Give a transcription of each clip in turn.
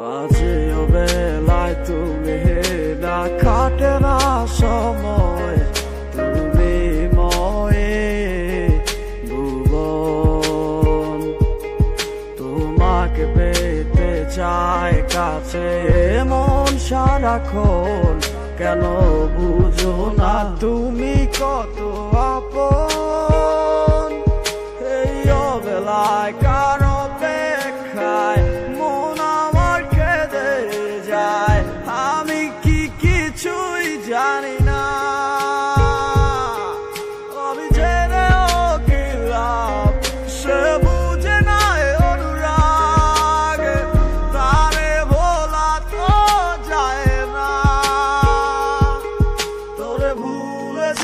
বাজেও বেলায় তুমি না কাটে না সময়, তুমি ময়ে ভুবন। তোমাকে পেতে চায় কাছে মন সারাক্ষণ, কেন বুঝো না তুমি কত আপন? এই অবেলায়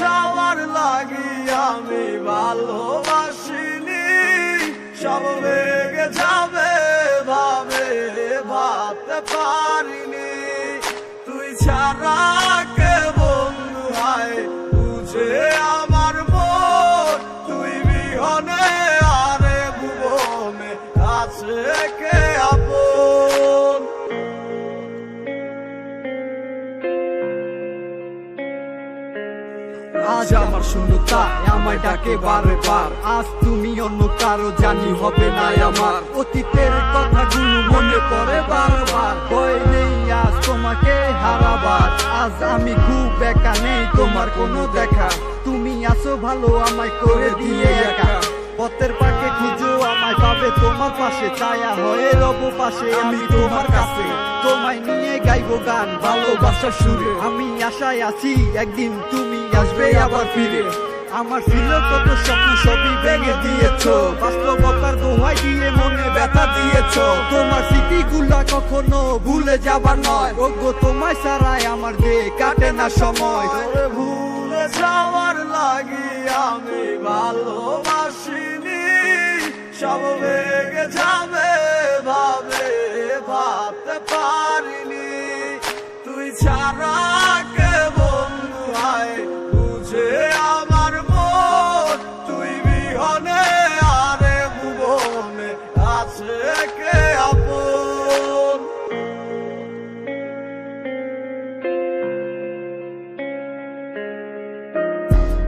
যাওয়ার লাগি আমি ভালোবাসিনি। সব বেগে যাবে ভাবে ভাবতে পারিনি। তুই ছাড়া আজ আমার শূন্যতা আমায় ডাকে বারে বার। আজ তুমি অন্য কারও জানি হবে না আমার। অতীতের কথাগুলো মনে পড়ে বারবার। ভয় নেই আজ তোমাকে হারাবার। আজ আমি খুব একা নেই, তোমার কোনো দেখা। তুমি আসো ভালো, আমায় করে দিয়ে একা। পথের পাকে খুঁজো, আমায় পাবে তোমার পাশে। ছায়া হয়ে রব পাশে, আমি তোমার কাছে। তোমায় নিয়ে গাইবো গান ভালোবাসার সুরে। আমি আশায় আছি একদিন তুমি আসবে আবার ফিরে। আমার ছিল কত স্বপ্ন, সবই ভেঙে দিয়েছ। বাস্তবতার দোহাই দিয়ে মনে ব্যথা দিয়েছ। তোমার স্মৃতিগুলা কখনো ভুলে যাবার নয়। ওগো, তোমায় ছাড়াই আমার দে কাটে না সময়। ভুলে যাওয়ার লাগি আমি ভালোবাসিনি। সব ভেঙে যাবে, ভাবে, ভাবতে পারিনি। ছাড়া কে বন্ধু বুঝে আমার তুই বিহনে আরে কে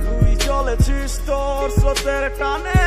তুই চলেছিস তোর স্রোতের টানে